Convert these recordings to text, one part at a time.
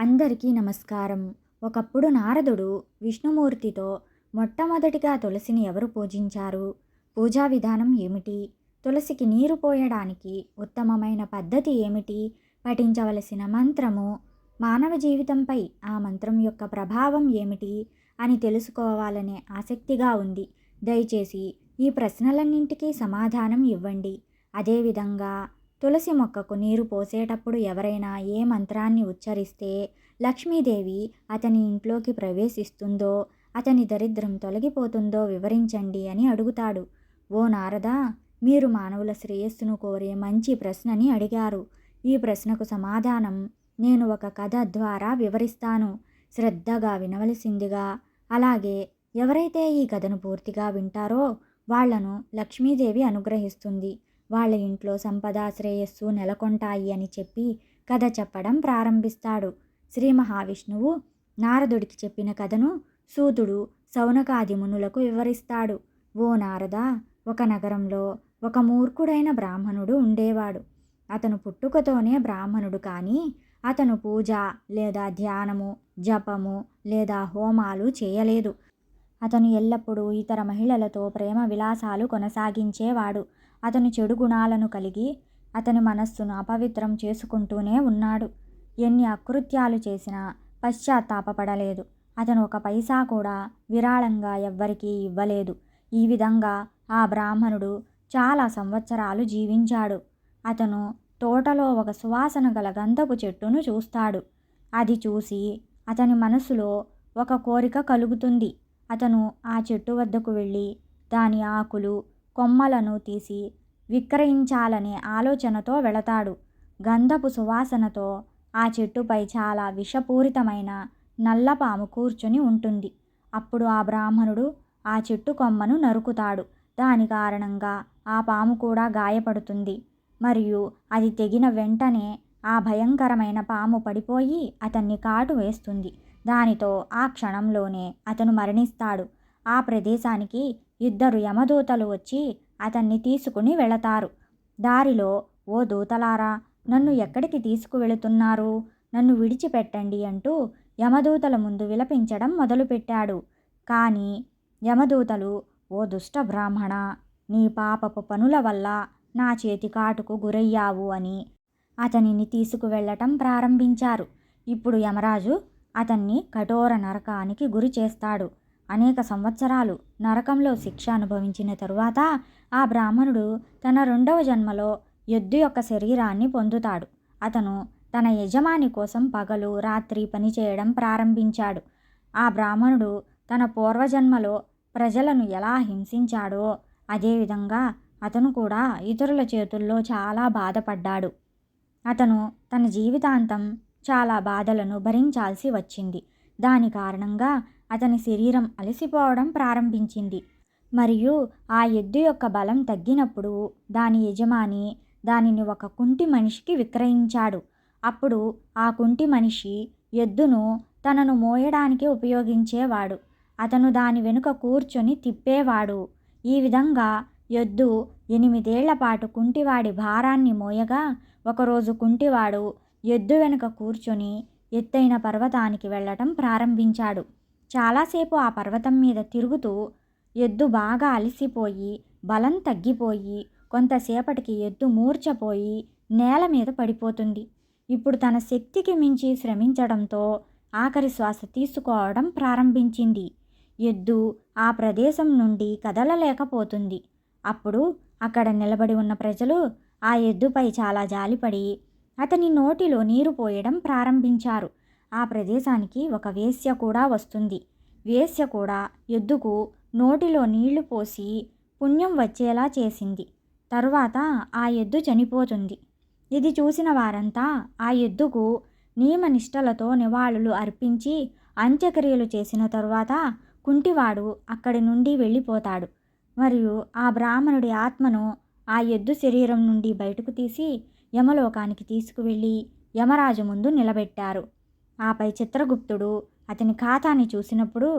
అందరికీ నమస్కారం. ఒకప్పుడు నారదుడు విష్ణుమూర్తితో మొట్టమొదటిగా తులసిని ఎవరు పూజించారు? పూజా విధానం ఏమిటి? తులసికి నీరు పోయడానికి ఉత్తమమైన పద్ధతి ఏమిటి? పఠించవలసిన మంత్రము మానవ జీవితంపై ఆ మంత్రం యొక్క ప్రభావం ఏమిటి? అని తెలుసుకోవాలనే ఆసక్తిగా ఉంది. దయచేసి ఈ ప్రశ్నలన్నింటికీ సమాధానం ఇవ్వండి. అదేవిధంగా తులసి మొక్కకు నీరు పోసేటప్పుడు ఎవరైనా ఏ మంత్రాన్ని ఉచ్చరిస్తే లక్ష్మీదేవి అతని ఇంట్లోకి ప్రవేశిస్తుందో అతని దరిద్రం తొలగిపోతుందో వివరించండి అని అడుగుతాడు. ఓ నారదా మీరు మానవుల శ్రేయస్సును కోరే మంచి ప్రశ్నని అడిగారు. ఈ ప్రశ్నకు సమాధానం నేను ఒక కథ ద్వారా వివరిస్తాను. శ్రద్ధగా వినవలసిందిగా. అలాగే ఎవరైతే ఈ కథను పూర్తిగా వింటారో వాళ్ళను లక్ష్మీదేవి అనుగ్రహిస్తుంది. వాళ్ళ ఇంట్లో సంపద శ్రేయస్సు నెలకొంటాయి అని చెప్పి కథ చెప్పడం ప్రారంభిస్తాడు. శ్రీ మహావిష్ణువు నారదుడికి చెప్పిన కథను సూతుడు సౌనకాది మునులకు వివరిస్తాడు. ఓ నారద ఒక నగరంలో ఒక మూర్ఖుడైన బ్రాహ్మణుడు ఉండేవాడు. అతను పుట్టుకతోనే బ్రాహ్మణుడు కానీ అతను పూజ లేదా ధ్యానము జపము లేదా హోమాలు చేయలేదు. అతను ఎల్లప్పుడూ ఇతర మహిళలతో ప్రేమ విలాసాలు కొనసాగించేవాడు. అతను చెడు గుణాలను కలిగి అతని మనస్సును అపవిత్రం చేసుకుంటూనే ఉన్నాడు. ఎన్ని అకృత్యాలు చేసినా పశ్చాత్తాపపడలేదు. అతను ఒక పైసా కూడా విరాళంగా ఎవ్వరికీ ఇవ్వలేదు. ఈ విధంగా ఆ బ్రాహ్మణుడు చాలా సంవత్సరాలు జీవించాడు. అతను తోటలో ఒక సువాసన గల గంధపు చెట్టును చూస్తాడు. అది చూసి అతని మనసులో ఒక కోరిక కలుగుతుంది. అతను ఆ చెట్టు వద్దకు వెళ్ళి దాని ఆకులు కొమ్మలను తీసి విక్రయించాలనే ఆలోచనతో వెళతాడు. గంధపు సువాసనతో ఆ చెట్టుపై చాలా విషపూరితమైన నల్లపాము కూర్చుని ఉంటుంది. అప్పుడు ఆ బ్రాహ్మణుడు ఆ చెట్టు కొమ్మను నరుకుతాడు. దాని కారణంగా ఆ పాము కూడా గాయపడుతుంది. మరియు అది తెగిన వెంటనే ఆ భయంకరమైన పాము పడిపోయి అతన్ని కాటు వేస్తుంది. దానితో ఆ క్షణంలోనే అతను మరణిస్తాడు. ఆ ప్రదేశానికి ఇద్దరు యమదూతలు వచ్చి అతన్ని తీసుకుని వెళతారు. దారిలో ఓ దూతలారా నన్ను ఎక్కడికి తీసుకువెళుతున్నారు? నన్ను విడిచిపెట్టండి అంటూ యమదూతల ముందు విలపించడం మొదలుపెట్టాడు. కానీ యమదూతలు ఓ దుష్ట బ్రాహ్మణ నీ పాపపు పనుల వల్ల నా చేతి కాటుకు గురయ్యావు అని అతనిని తీసుకువెళ్ళటం ప్రారంభించారు. ఇప్పుడు యమరాజు అతన్ని కఠోర నరకానికి గురి చేస్తాడు. అనేక సంవత్సరాలు నరకంలో శిక్ష అనుభవించిన తరువాత ఆ బ్రాహ్మణుడు తన రెండవ జన్మలో ఎద్దు యొక్క శరీరాన్ని పొందుతాడు. అతను తన యజమాని కోసం పగలు రాత్రి పనిచేయడం ప్రారంభించాడు. ఆ బ్రాహ్మణుడు తన పూర్వజన్మలో ప్రజలను ఎలా హింసించాడో అదేవిధంగా అతను కూడా ఇతరుల చేతుల్లో చాలా బాధపడ్డాడు. అతను తన జీవితాంతం చాలా బాధలను భరించాల్సి వచ్చింది. దాని కారణంగా అతని శరీరం అలసిపోవడం ప్రారంభించింది. మరియు ఆ ఎద్దు యొక్క బలం తగ్గినప్పుడు దాని యజమాని దానిని ఒక కుంటి మనిషికి విక్రయించాడు. అప్పుడు ఆ కుంటి మనిషి ఎద్దును తనను మోయడానికి ఉపయోగించేవాడు. అతను దాని వెనుక కూర్చొని తిప్పేవాడు. ఈ విధంగా ఎద్దు ఎనిమిదేళ్ళ పాటు కుంటివాడి భారాన్ని మోయగా ఒకరోజు కుంటివాడు ఎద్దు వెనుక కూర్చొని ఎత్తైన పర్వతానికి వెళ్ళటం ప్రారంభించాడు. చాలాసేపు ఆ పర్వతం మీద తిరుగుతూ ఎద్దు బాగా అలసిపోయి బలం తగ్గిపోయి కొంతసేపటికి ఎద్దు మూర్చపోయి నేల మీద పడిపోతుంది. ఇప్పుడు తన శక్తికి మించి శ్రమించడంతో ఆఖరి శ్వాస తీసుకోవడం ప్రారంభించింది. ఎద్దు ఆ ప్రదేశం నుండి కదలలేకపోతుంది. అప్పుడు అక్కడ నిలబడి ఉన్న ప్రజలు ఆ ఎద్దుపై చాలా జాలిపడి అతని నోటిలో నీరు పోయడం ప్రారంభించారు. ఆ ప్రదేశానికి ఒక వేశ్య కూడా వస్తుంది. వేశ్య కూడా ఎద్దుకు నోటిలో నీళ్ళు పోసి పుణ్యం వచ్చేలా చేసింది. తరువాత ఆ ఎద్దు చనిపోతుంది. ఇది చూసిన వారంతా ఆ ఎద్దుకు నియమనిష్టలతో నివాళులు అర్పించి అంత్యక్రియలు చేసిన తరువాత కుంటివాడు అక్కడి నుండి వెళ్ళిపోతాడు. మరియు ఆ బ్రాహ్మణుడి ఆత్మను ఆ ఎద్దు శరీరం నుండి బయటకు తీసి యమలోకానికి తీసుకువెళ్ళి యమరాజు ముందు నిలబెట్టారు. ఆపై చిత్రగుప్తుడు అతని ఖాతాని చూసినప్పుడు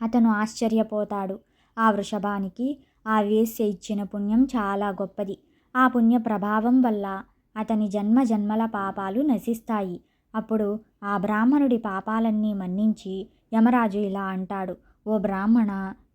అతను ఆశ్చర్యపోతాడు. ఆ వృషభానికి ఆ వేశ్య ఇచ్చిన పుణ్యం చాలా గొప్పది. ఆ పుణ్య ప్రభావం వల్ల అతని జన్మ జన్మల పాపాలు నశిస్తాయి. అప్పుడు ఆ బ్రాహ్మణుడి పాపాలన్నీ మన్నించి యమరాజు ఇలా అంటాడు ఓ బ్రాహ్మణ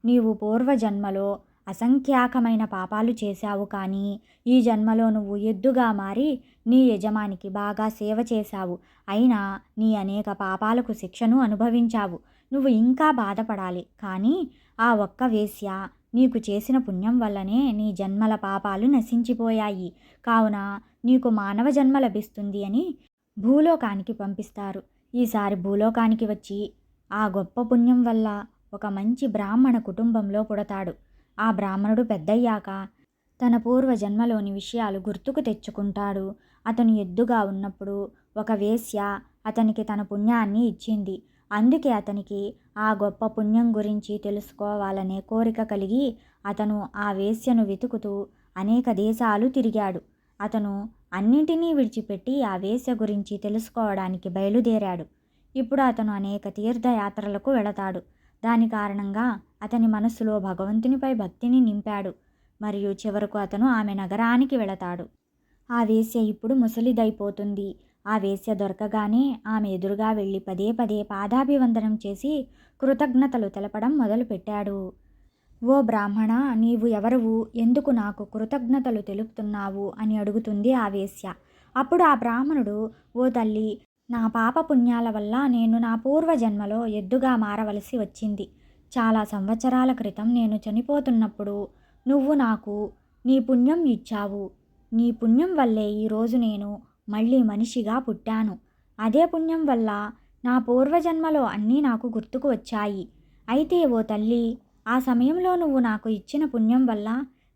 నీవు పూర్వజన్మలో అసంఖ్యాకమైన పాపాలు చేశావు కానీ ఈ జన్మలో నువ్వు ఎద్దుగా మారి నీ యజమానికి బాగా సేవ చేశావు. అయినా నీ అనేక పాపాలకు శిక్షను అనుభవించావు. నువ్వు ఇంకా బాధపడాలి కానీ ఆ ఒక్క వేశ్య నీకు చేసిన పుణ్యం వల్లనే నీ జన్మల పాపాలు నశించిపోయాయి. కావున నీకు మానవ జన్మ లభిస్తుంది అని భూలోకానికి పంపిస్తారు. ఈసారి భూలోకానికి వచ్చి ఆ గొప్ప పుణ్యం వల్ల ఒక మంచి బ్రాహ్మణ కుటుంబంలో పుడతాడు. ఆ బ్రాహ్మణుడు పెద్దయ్యాక తన పూర్వ జన్మలోని విషయాలు గుర్తుకు తెచ్చుకుంటాడు. అతను ఎద్దుగా ఉన్నప్పుడు ఒక వేశ్య అతనికి తన పుణ్యాన్ని ఇచ్చింది. అందుకే అతనికి ఆ గొప్ప పుణ్యం గురించి తెలుసుకోవాలనే కోరిక కలిగి అతను ఆ వేశ్యను వెతుకుతూ అనేక దేశాలు తిరిగాడు. అతను అన్నింటినీ విడిచిపెట్టి ఆ వేశ్య గురించి తెలుసుకోవడానికి బయలుదేరాడు. ఇప్పుడు అతను అనేక తీర్థయాత్రలకు వెళతాడు. దాని కారణంగా అతని మనస్సులో భగవంతునిపై భక్తిని నింపాడు. మరియు చివరకు అతను ఆమె నగరానికి వెళతాడు. ఆ వేశ్య ఇప్పుడు ముసలిదైపోతుంది. ఆ వేశ్య దొరకగానే ఆమె ఎదురుగా వెళ్ళి పదే పదే పాదాభివందనం చేసి కృతజ్ఞతలు తెలపడం మొదలుపెట్టాడు. ఓ బ్రాహ్మణ నీవు ఎవరువు? ఎందుకు నాకు కృతజ్ఞతలు తెలుపుతున్నావు? అని అడుగుతుంది ఆ వేశ్య. అప్పుడు ఆ బ్రాహ్మణుడు ఓ తల్లి నా పాప పుణ్యాల వల్ల నేను నా పూర్వజన్మలో ఎద్దుగా మారవలసి వచ్చింది. చాలా సంవత్సరాల క్రితం నేను చనిపోతున్నప్పుడు నువ్వు నాకు నీ పుణ్యం ఇచ్చావు. నీ పుణ్యం వల్లే ఈరోజు నేను మళ్ళీ మనిషిగా పుట్టాను. అదే పుణ్యం వల్ల నా పూర్వజన్మలో అన్నీ నాకు గుర్తుకు వచ్చాయి. అయితే ఓ తల్లి ఆ సమయంలో నువ్వు నాకు ఇచ్చిన పుణ్యం వల్ల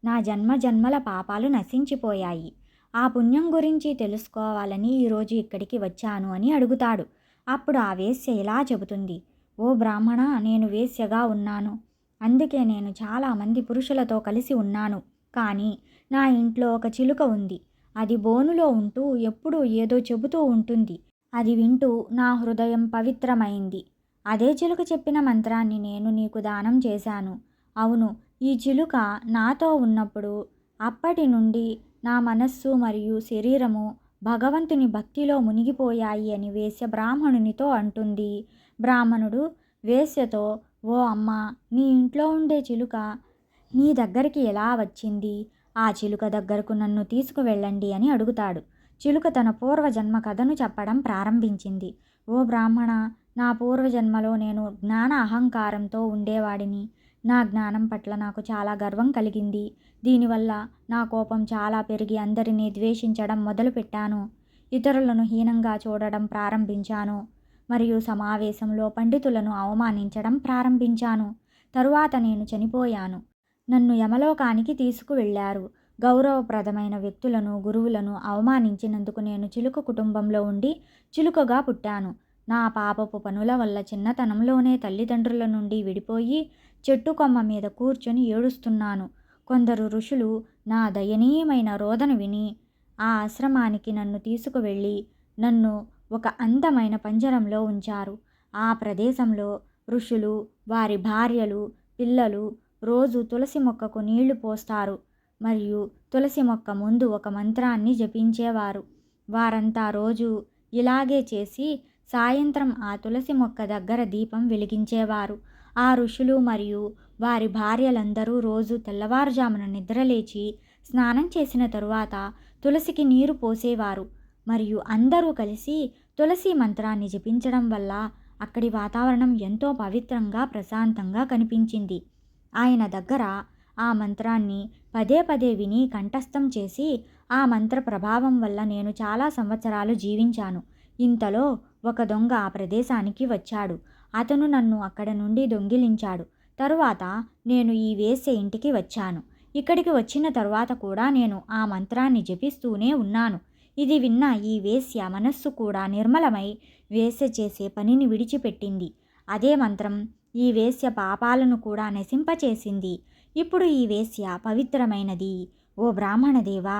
నా జన్మ జన్మల పాపాలు నశించిపోయాయి. ఆ పుణ్యం గురించి తెలుసుకోవాలని ఈరోజు ఇక్కడికి వచ్చాను అని అడుగుతాడు. అప్పుడు ఆ వేశ్య ఇలా చెబుతుంది. ఓ బ్రాహ్మణ నేను వేశ్యగా ఉన్నాను. అందుకే నేను చాలామంది పురుషులతో కలిసి ఉన్నాను. కానీ నా ఇంట్లో ఒక చిలుక ఉంది. అది బోనులో ఉంటూ ఎప్పుడూ ఏదో చెబుతూ ఉంటుంది. అది వింటూ నా హృదయం పవిత్రమైంది. అదే చిలుక చెప్పిన మంత్రాన్ని నేను నీకు దానం చేశాను. అవును ఈ చిలుక నాతో ఉన్నప్పుడు అప్పటి నుండి నా మనస్సు మరియు శరీరము భగవంతుని భక్తిలో మునిగిపోయాయి అని వేశ్య బ్రాహ్మణునితో అంటుంది. బ్రాహ్మణుడు వేశ్యతో ఓ అమ్మ నీ ఇంట్లో ఉండే చిలుక నీ దగ్గరికి ఎలా వచ్చింది? ఆ చిలుక దగ్గరకు నన్ను తీసుకువెళ్ళండి అని అడుగుతాడు. చిలుక తన పూర్వజన్మ కథను చెప్పడం ప్రారంభించింది. ఓ బ్రాహ్మణ నా పూర్వజన్మలో నేను జ్ఞాన అహంకారంతో ఉండేవాడిని. నా జ్ఞానం పట్ల నాకు చాలా గర్వం కలిగింది. దీనివల్ల నా కోపం చాలా పెరిగి అందరినీ ద్వేషించడం మొదలుపెట్టాను. ఇతరులను హీనంగా చూడడం ప్రారంభించాను. మరియు సమావేశంలో పండితులను అవమానించడం ప్రారంభించాను. తరువాత నేను చనిపోయాను. నన్ను యమలోకానికి తీసుకువెళ్ళారు. గౌరవప్రదమైన వ్యక్తులను గురువులను అవమానించినందుకు నేను చిలుక కుటుంబంలో ఉండి చిలుకగా పుట్టాను. నా పాపపు పనుల వల్ల చిన్నతనంలోనే తల్లిదండ్రుల నుండి విడిపోయి చెట్టు కొమ్మ మీద కూర్చొని ఏడుస్తున్నాను. కొందరు ఋషులు నా దయనీయమైన రోదన విని ఆ ఆశ్రమానికి నన్ను తీసుకువెళ్ళి నన్ను ఒక అందమైన పంజరంలో ఉంచారు. ఆ ప్రదేశంలో ఋషులు వారి భార్యలు పిల్లలు రోజు తులసి మొక్కకు నీళ్ళు పోస్తారు. మరియు తులసి మొక్క ముందు ఒక మంత్రాన్ని జపించేవారు. వారంతా రోజు ఇలాగే చేసి సాయంత్రం ఆ తులసి మొక్క దగ్గర దీపం వెలిగించేవారు. ఆ ఋషులు మరియు వారి భార్యలందరూ రోజు తెల్లవారుజామున నిద్రలేచి స్నానం చేసిన తరువాత తులసికి నీరు పోసేవారు. మరియు అందరూ కలిసి తులసి మంత్రాన్ని జపించడం వల్ల అక్కడి వాతావరణం ఎంతో పవిత్రంగా ప్రశాంతంగా కనిపించింది. ఆయన దగ్గర ఆ మంత్రాన్ని పదే పదే విని కంఠస్థం చేసి ఆ మంత్ర ప్రభావం వల్ల నేను చాలా సంవత్సరాలు జీవించాను. ఇంతలో ఒక దొంగ ఆ ప్రదేశానికి వచ్చాడు. అతను నన్ను అక్కడ నుండి దొంగిలించాడు. తరువాత నేను ఈ వేసే ఇంటికి వచ్చాను. ఇక్కడికి వచ్చిన తరువాత కూడా నేను ఆ మంత్రాన్ని జపిస్తూనే ఉన్నాను. ఇది విన్న ఈ వేశ్య మనస్సు కూడా నిర్మలమై వేశ్య చేసే పనిని విడిచిపెట్టింది. అదే మంత్రం ఈ వేశ్య పాపాలను కూడా నశింపచేసింది. ఇప్పుడు ఈ వేశ్య పవిత్రమైనది. ఓ బ్రాహ్మణదేవా!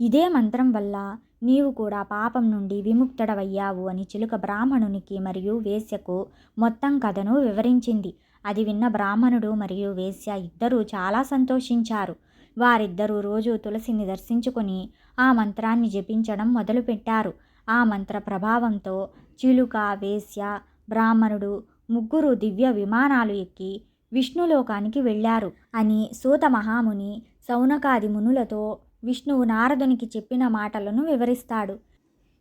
ఇదే మంత్రం వల్ల నీవు కూడా పాపం నుండి విముక్తుడవయ్యావు అని చిలుక బ్రాహ్మణునికి మరియు వేశ్యకు మొత్తం కథను వివరించింది. అది విన్న బ్రాహ్మణుడు మరియు వేశ్య ఇద్దరూ చాలా సంతోషించారు. వారిద్దరూ రోజు తులసిని దర్శించుకొని ఆ మంత్రాన్ని జపించడం మొదలుపెట్టారు. ఆ మంత్ర ప్రభావంతో చిలుక వేశ్య బ్రాహ్మణుడు ముగ్గురు దివ్య విమానాలు ఎక్కి విష్ణులోకానికి వెళ్ళారు అని సూత మహాముని సౌనకాది మునులతో విష్ణువు నారదునికి చెప్పిన మాటలను వివరిస్తాడు.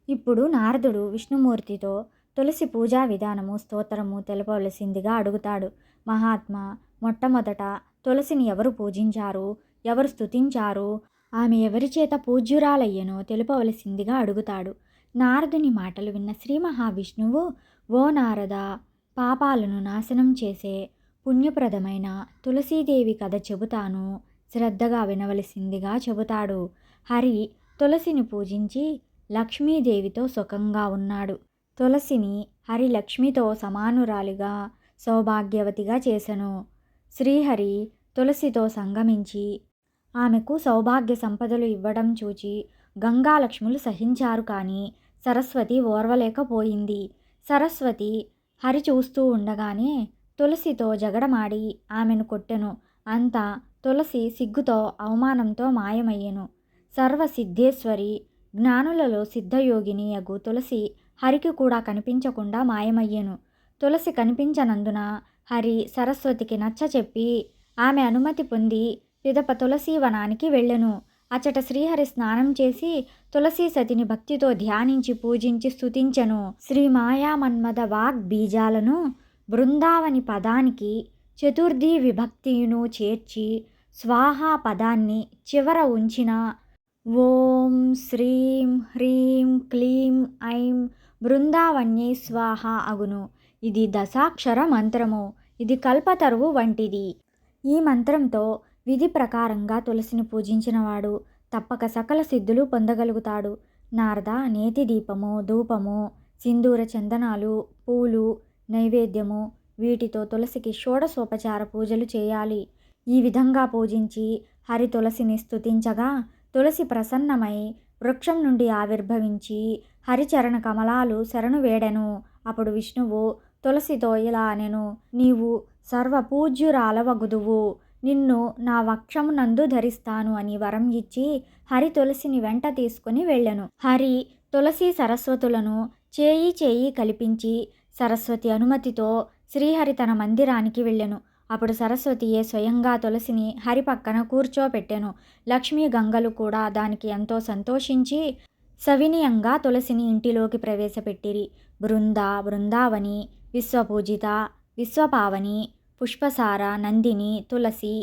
ఇప్పుడు నారదుడు విష్ణుమూర్తితో తులసి పూజా విధానము స్తోత్రము తెలపవలసిందిగా అడుగుతాడు. మహాత్మా మొట్టమొదట తులసిని ఎవరు పూజించారు? ఎవరు స్తుతించారు? ఆమె ఎవరి చేత పూజ్యురాలయ్యనో తెలుపవలసిందిగా అడుగుతాడు. నారదుని మాటలు విన్న శ్రీ మహావిష్ణువు ఓ నారద పాపాలను నాశనం చేసే పుణ్యప్రదమైన తులసీదేవి కథ చెబుతాను. శ్రద్ధగా వినవలసిందిగా చెబుతాడు. హరి తులసిని పూజించి లక్ష్మీదేవితో సుఖంగా ఉన్నాడు. తులసిని హరి లక్ష్మితో సమానురాలిగా సౌభాగ్యవతిగా చేసెను. శ్రీహరి తులసితో సంగమించి ఆమెకు సౌభాగ్య సంపదలు ఇవ్వడం చూచి గంగాలక్ష్ములు సహించారు కానీ సరస్వతి ఓర్వలేకపోయింది. సరస్వతి హరి చూస్తూ ఉండగానే తులసితో జగడమాడి ఆమెను కొట్టెను. అంతా తులసి సిగ్గుతో అవమానంతో మాయమయ్యెను. సర్వసిద్ధేశ్వరి జ్ఞానులలో సిద్ధయోగిని అగు తులసి హరికి కూడా కనిపించకుండా మాయమయ్యెను. తులసి కనిపించనందున హరి సరస్వతికి నచ్చ చెప్పి ఆమె అనుమతి పొంది పిదప తులసీ వనానికి వెళ్ళెను. అచట శ్రీహరి స్నానం చేసి తులసీ సతిని భక్తితో ధ్యానించి పూజించి స్థుతించెను శ్రీ మాయామన్మద వాగ్ బీజాలను బృందావని పదానికి చతుర్థి విభక్తిను చేర్చి స్వాహా పదాన్ని చివర ఉంచిన ఓం శ్రీం హ్రీం క్లీం ఐం బృందావన్యై స్వాహ అగును. ఇది దశాక్షర మంత్రము. ఇది కల్పతరువు వంటిది. ఈ మంత్రంతో విధి ప్రకారంగా తులసిని పూజించినవాడు తప్పక సకల సిద్ధులు పొందగలుగుతాడు. నారద నేతి దీపము ధూపము సింధూర చందనాలు పూలు నైవేద్యము వీటితో తులసికి షోడసోపచార పూజలు చేయాలి. ఈ విధంగా పూజించి హరి తులసిని స్థుతించగా తులసి ప్రసన్నమై వృక్షం నుండి ఆవిర్భవించి హరిచరణ కమలాలు శరణు వేడెను. అప్పుడు విష్ణువు తులసితో ఇలా అనెను నీవు సర్వపూజ్యురాలవగుదువు. నిన్ను నా వక్షమునందు ధరిస్తాను అని వరం ఇచ్చి హరి తులసిని వెంట తీసుకుని వెళ్ళెను. హరి తులసి సరస్వతులను చేయి చేయి కల్పించి సరస్వతి అనుమతితో శ్రీహరి తన మందిరానికి వెళ్ళెను. అప్పుడు సరస్వతియే స్వయంగా తులసిని హరి పక్కన కూర్చోపెట్టెను. లక్ష్మీ గంగలు కూడా దానికి ఎంతో సంతోషించి సవినయంగా తులసిని ఇంటిలోకి ప్రవేశపెట్టిరి. బృంద బృందావని విశ్వపూజిత విశ్వపావని పుష్పసార నందిని తులసి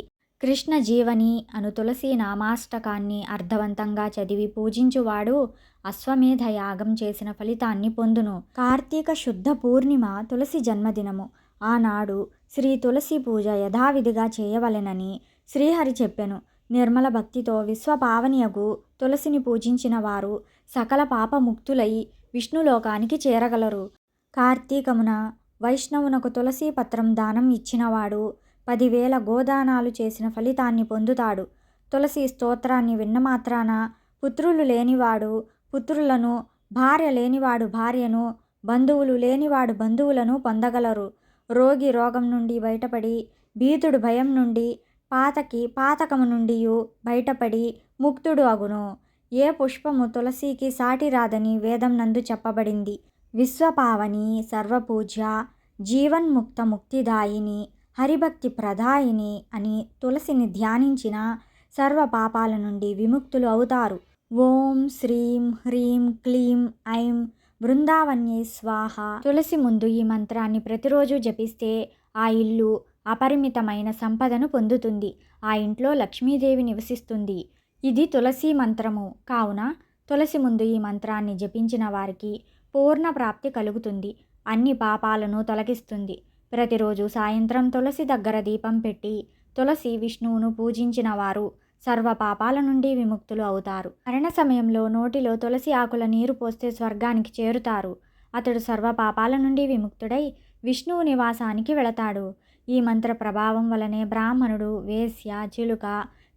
కృష్ణ జీవని అను తులసి నామాష్టకాన్ని అర్థవంతంగా చదివి పూజించువాడు అశ్వమేధ యాగం చేసిన ఫలితాన్ని పొందును. కార్తీక శుద్ధ పూర్ణిమ తులసి జన్మదినము. ఆనాడు శ్రీ తులసి పూజ యథావిధిగా చేయవలెనని శ్రీహరి చెప్పెను. నిర్మల భక్తితో విశ్వపావనియగు తులసిని పూజించిన వారు సకల పాపముక్తులై విష్ణులోకానికి చేరగలరు. కార్తీకమున వైష్ణవునకు తులసీ పత్రం దానం ఇచ్చినవాడు పదివేల గోదానాలు చేసిన ఫలితాన్ని పొందుతాడు. తులసి స్తోత్రాన్ని విన్న మాత్రాన పుత్రులు లేనివాడు పుత్రులను భార్య లేనివాడు భార్యను బంధువులు లేనివాడు బంధువులను పొందగలరు. రోగి రోగం నుండి బయటపడి భీతుడు భయం నుండి పాతకి పాతకము నుండి బయటపడి ముక్తుడు అగును. ఏ పుష్పము తులసికి సాటి రాదని వేదం నందు చెప్పబడింది. విశ్వపావని సర్వపూజ్య జీవన్ముక్త ముక్తిదాయిని హరిభక్తి ప్రదాయిని అని తులసిని ధ్యానించిన సర్వ పాపాల నుండి విముక్తులు అవుతారు. ఓం శ్రీం హ్రీం క్లీం ఐం బృందావన్యే స్వాహ. తులసి ముందు ఈ మంత్రాన్ని ప్రతిరోజు జపిస్తే ఆ ఇల్లు అపరిమితమైన సంపదను పొందుతుంది. ఆ ఇంట్లో లక్ష్మీదేవి నివసిస్తుంది. ఇది తులసి మంత్రము. కావున తులసి ముందు ఈ మంత్రాన్ని జపించిన వారికి పూర్ణ ప్రాప్తి కలుగుతుంది. అన్ని పాపాలను తొలగిస్తుంది. ప్రతిరోజు సాయంత్రం తులసి దగ్గర దీపం పెట్టి తులసి విష్ణువును పూజించిన వారు సర్వ పాపాల నుండి విముక్తులు అవుతారు. మరణ సమయంలో నోటిలో తులసి ఆకుల నీరు పోస్తే స్వర్గానికి చేరుతారు. అతడు సర్వ పాపాల నుండి విముక్తుడై విష్ణువు నివాసానికి వెళతాడు. ఈ మంత్ర ప్రభావం వలనే బ్రాహ్మణుడు వేశ్య చిలుక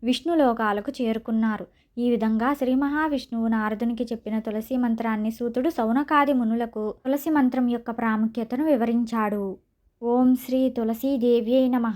విష్ణులోకాలకు చేరుకున్నారు. ఈ విధంగా శ్రీ మహావిష్ణువు నారదునికి చెప్పిన తులసి మంత్రాన్ని సూతుడు సౌనకాది మునులకు తులసి మంత్రం యొక్క ప్రాముఖ్యతను వివరించాడు. ఓం శ్రీ తులసీదేవ్యై నమ.